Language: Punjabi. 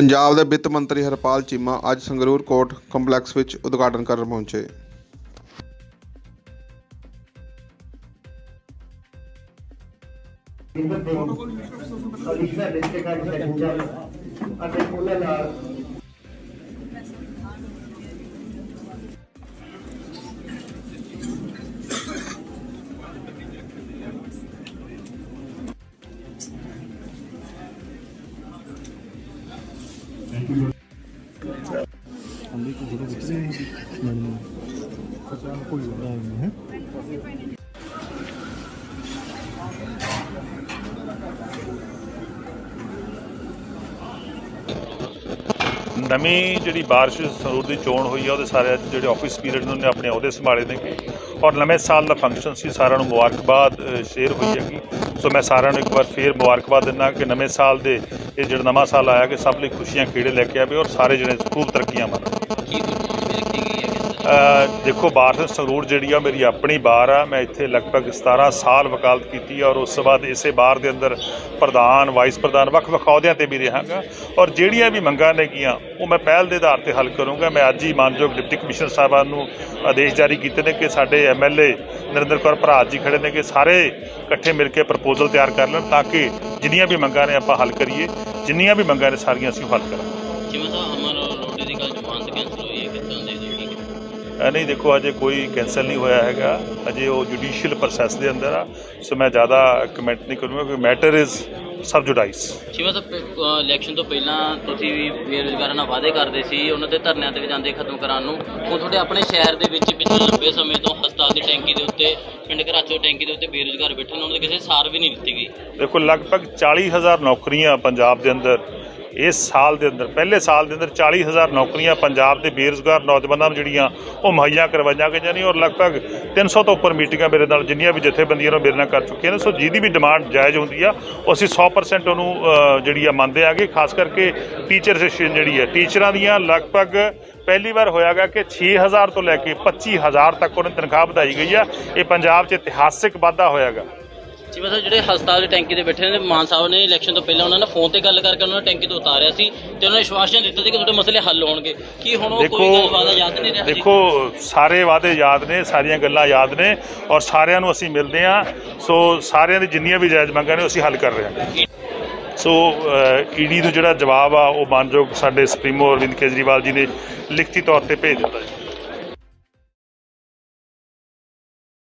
ਪੰਜਾਬ ਦੇ ਵਿੱਤ ਮੰਤਰੀ ਹਰਪਾਲ ਚੀਮਾ ਅੱਜ ਸੰਗਰੂਰ ਕੋਰਟ ਕੰਪਲੈਕਸ ਵਿੱਚ ਉਦਘਾਟਨ ਕਰਨ ਪਹੁੰਚੇ। ਅਲੀਸ਼ਾ ਡਿਸਟ੍ਰਿਕਟ ਪੈਸੇਂਜਰ ਅਤੇ ਉਹਨਾਂ ਨਾਲ ਨਵੀਂ ਜਿਹੜੀ ਬਾਰਿਸ਼ ਸਰੂਰ ਦੀ ਚੋਣ ਹੋਈ ਆ, ਉਹਦੇ ਸਾਰੇ ਅੱਜ ਜਿਹੜੇ ਆਫਿਸ ਪੀਰੀਅਡ ਨੇ, ਉਹਨੇ ਆਪਣੇ ਅਹੁਦੇ ਸੰਭਾਲੇ ਨੇ। ਔਰ ਨਵੇਂ ਸਾਲ ਦਾ ਫੰਕਸ਼ਨ ਸੀ, ਸਾਰਿਆਂ ਨੂੰ ਮੁਬਾਰਕਬਾਦ ਸ਼ੇਅਰ ਹੋਈ ਹੈਗੀ। ਸੋ ਮੈਂ ਸਾਰਿਆਂ ਨੂੰ ਇੱਕ ਵਾਰ ਫੇਰ ਮੁਬਾਰਕਬਾਦ ਦਿੰਦਾ ਕਿ ਨਵੇਂ ਸਾਲ ਦੇ ਇਹ ਜਿਹੜਾ ਨਵਾਂ ਸਾਲ ਆਇਆ ਕਿ ਸਭ ਲਈ ਖੁਸ਼ੀਆਂ ਖੇੜੇ ਲੈ ਕੇ ਆਵੇ ਔਰ ਸਾਰੇ ਜਿਹੜੇ ਖੂਬ ਤਰੱਕੀਆਂ ਮਾਣਨ ਕੀ ਗੁਰਬਾਣੀ ਰੱਖੀ ਗਈ ਹੈ ਕਿਸ ਤਰ੍ਹਾਂ ਅ, ਦੇਖੋ ਬਾਰ ਸੰਗਰੂਰ ਜਿਹੜੀ ਆ, ਮੇਰੀ ਆਪਣੀ ਬਾਰ ਆ। ਮੈਂ ਇੱਥੇ ਲਗਭਗ 17 ਸਾਲ ਵਕਾਲਤ ਕੀਤੀ ਔਰ ਉਸ ਤੋਂ ਬਾਅਦ ਇਸੇ ਬਾਰ ਦੇ ਅੰਦਰ ਪ੍ਰਧਾਨ, ਵਾਈਸ ਪ੍ਰਧਾਨ, ਵੱਖ ਵੱਖ ਅਹੁਦਿਆਂ ਤੇ ਵੀ ਰਹਾਂਗਾ। ਔਰ ਜਿਹੜੀਆਂ ਵੀ ਮੰਗਾਂ ਨੇਗੀਆਂ ਉਹ ਮੈਂ ਪਹਿਲ ਦੇ ਆਧਾਰ ਤੇ ਹੱਲ ਕਰੂੰਗਾ। ਮੈਂ ਅੱਜ ਹੀ ਮਾਨਯੋਗ ਡਿਪਟੀ ਕਮਿਸ਼ਨਰ ਸਾਹਿਬਾਨ ਨੂੰ ਆਦੇਸ਼ ਜਾਰੀ ਕੀਤੇ ਨੇ ਕਿ ਸਾਡੇ ਐਮਐਲਏ ਨਰਿੰਦਰ ਕੌਰ ਭਰਾਤ ਜੀ ਖੜੇ ਨੇ ਕਿ ਸਾਰੇ ਇਕੱਠੇ ਮਿਲ ਕੇ ਪ੍ਰਪੋਜ਼ਲ ਤਿਆਰ ਕਰ ਲੈਣ ਤਾਂ ਕਿ ਜਿੰਨੀਆਂ ਵੀ ਮੰਗਾਂ ਨੇ ਆਪਾਂ ਹੱਲ ਕਰੀਏ, ਜਿੰਨੀਆਂ ਵੀ ਮੰਗਾਂ ਨੇ ਸਾਰੀਆਂ ਅਸੀਂ ਹੱਲ ਕਰਾਂਗੇ। ਜਿਵੇਂ ਤਾਂ ਨਹੀਂ ਦੇਖੋ ਅਜੇ ਕੋਈ ਕੈਂਸਲ ਨਹੀਂ ਹੋਇਆ ਹੈਗਾ। ਅਜੇ ਉਹ ਜੁਡੀਸ਼ੀਅਲ ਪ੍ਰੋਸੈਸ ਦੇ ਅੰਦਰ ਆ। ਸੋ ਮੈਂ ਜ਼ਿਆਦਾ ਕਮੈਂਟ ਨਹੀਂ ਕਰੂੰਗਾ ਕਿ ਮੈਟਰ ਇਜ਼ ਸਬ ਜੁਡਾਈਸ। ਜਿਵੇਂ ਤਾਂ ਇਲੈਕਸ਼ਨ ਤੋਂ ਪਹਿਲਾਂ ਤੁਸੀਂ ਵੀ ਬੇਰੁਜ਼ਗਾਰਾਂ ਨਾਲ ਵਾਅਦੇ ਕਰਦੇ ਸੀ ਉਹਨਾਂ ਦੇ ਧਰਨਿਆਂ ਤੇ ਵੀ ਜਾਂਦੇ ਖਤਮ ਕਰਾਉਣ ਨੂੰ। ਉਹ ਤੁਹਾਡੇ ਆਪਣੇ ਸ਼ਹਿਰ ਦੇ ਵਿੱਚ ਪਿਛਲੇ ਲੰਬੇ ਸਮੇਂ ਤੋਂ ਹਸਪਤਾਲ ਦੀ ਟੈਂਕੀ ਦੇ ਉੱਤੇ ਪਿੰਡ ਘਰਾਚੋ ਟੈਂਕੀ ਦੇ ਉੱਤੇ ਬੇਰੁਜ਼ਗਾਰ ਬੈਠੇ ਉਹਨਾਂ ਦੇ ਕਿਸੇ ਸਾਰ ਵੀ ਨਹੀਂ ਦਿੱਤੀ ਗਈ। ਦੇਖੋ ਲਗਭਗ 40000 ਨੌਕਰੀਆਂ ਪੰਜਾਬ ਦੇ ਅੰਦਰ ਇਸ ਸਾਲ ਦੇ ਅੰਦਰ, ਪਹਿਲੇ ਸਾਲ ਦੇ ਅੰਦਰ 40000 ਨੌਕਰੀਆਂ ਪੰਜਾਬ ਦੇ ਬੇਰੁਜ਼ਗਾਰ ਨੌਜਵਾਨਾਂ ਨੂੰ ਜਿਹੜੀਆਂ ਉਹ ਮੁਹੱਈਆ ਕਰਵਾਈਆਂ ਗਈਆਂ ਨੇ ਔਰ ਲਗਭਗ 300 ਤੋਂ ਉੱਪਰ ਮੀਟਿੰਗਾਂ ਮੇਰੇ ਨਾਲ ਜਿੰਨੀਆਂ ਵੀ ਜਥੇਬੰਦੀਆਂ ਨੂੰ ਮੇਰੇ ਨਾਲ ਕਰ ਚੁੱਕੀਆਂ ਨੇ। ਸੋ ਜਿਹਦੀ ਵੀ ਡਿਮਾਂਡ ਜਾਇਜ਼ ਹੁੰਦੀ ਆ, ਉਹ ਅਸੀਂ 100% ਉਹਨੂੰ ਜਿਹੜੀ ਆ ਮੰਨਦੇ ਆਗੇ, ਖਾਸ ਕਰਕੇ ਟੀਚਰ ਸੈਸ਼ਨ ਜਿਹੜੀ ਹੈ ਟੀਚਰਾਂ ਦੀਆਂ ਲਗਭਗ ਪਹਿਲੀ ਵਾਰ ਹੋਇਆਗਾ ਕਿ 6000 ਤੋਂ ਲੈ ਕੇ 25000 ਤੱਕ ਉਹਨਾਂ ਦੀ ਤਨਖਾਹ ਵਧਾਈ ਗਈ ਆ। ਇਹ ਪੰਜਾਬ 'ਚ ਇਤਿਹਾਸਿਕ ਵਾਧਾ ਹੋਇਆਗਾ ਜਿਵੇਂ ਤਾਂ ਜਿਹੜੇ ਹਸਪਤਾਲ ਦੀ ਟੈਂਕੀ ਤੇ ਬੈਠੇ ਨੇ ਮਾਨ ਸਾਹਿਬ ਨੇ ਇਲੈਕਸ਼ਨ ਤੋਂ ਪਹਿਲਾਂ ਉਹਨਾਂ ਨੇ ਫੋਨ ਤੇ ਗੱਲ ਕਰਕੇ ਉਹਨਾਂ ਨੂੰ ਟੈਂਕੀ ਤੋਂ ਉਤਾਰਿਆ ਸੀ ਤੇ ਉਹਨਾਂ ਨੇ ਵਿਸ਼ਵਾਸਨ ਦਿੱਤਾ ਸੀ ਕਿ ਤੁਹਾਡੇ ਮਸਲੇ ਹੱਲ ਹੋਣਗੇ। ਕੀ ਹੁਣ ਉਹ ਕੋਈ ਗੱਲ ਵਾਦਾ ਯਾਦ ਨਹੀਂ ਰਿਹਾ? ਦੇਖੋ ਸਾਰੇ ਵਾਅਦੇ ਯਾਦ ਨੇ ਸਾਰੀਆਂ ਗੱਲਾਂ ਯਾਦ ਨੇ ਔਰ ਸਾਰਿਆਂ ਨੂੰ ਅਸੀਂ ਮਿਲਦੇ ਹਾਂ। ਸੋ ਸਾਰਿਆਂ ਦੀ ਜਿੰਨੀਆਂ ਵੀ ਜਾਇਜ਼ ਮੰਗਾਂ ਨੇ ਅਸੀਂ ਹੱਲ ਕਰ ਰਹੇ ਹਾਂ। ਸੋ ਈਡੀ ਨੂੰ ਜਿਹੜਾ ਜਵਾਬ ਆ ਉਹ ਮਾਨਯੋਗ ਸਾਡੇ ਸੁਪਰੀਮੋ ਅਰਵਿੰਦ ਕੇਜਰੀਵਾਲ ਜੀ ਨੇ ਲਿਖਤੀ ਤੌਰ ਤੇ ਭੇਜ ਦਿੱਤਾ ਜੀ।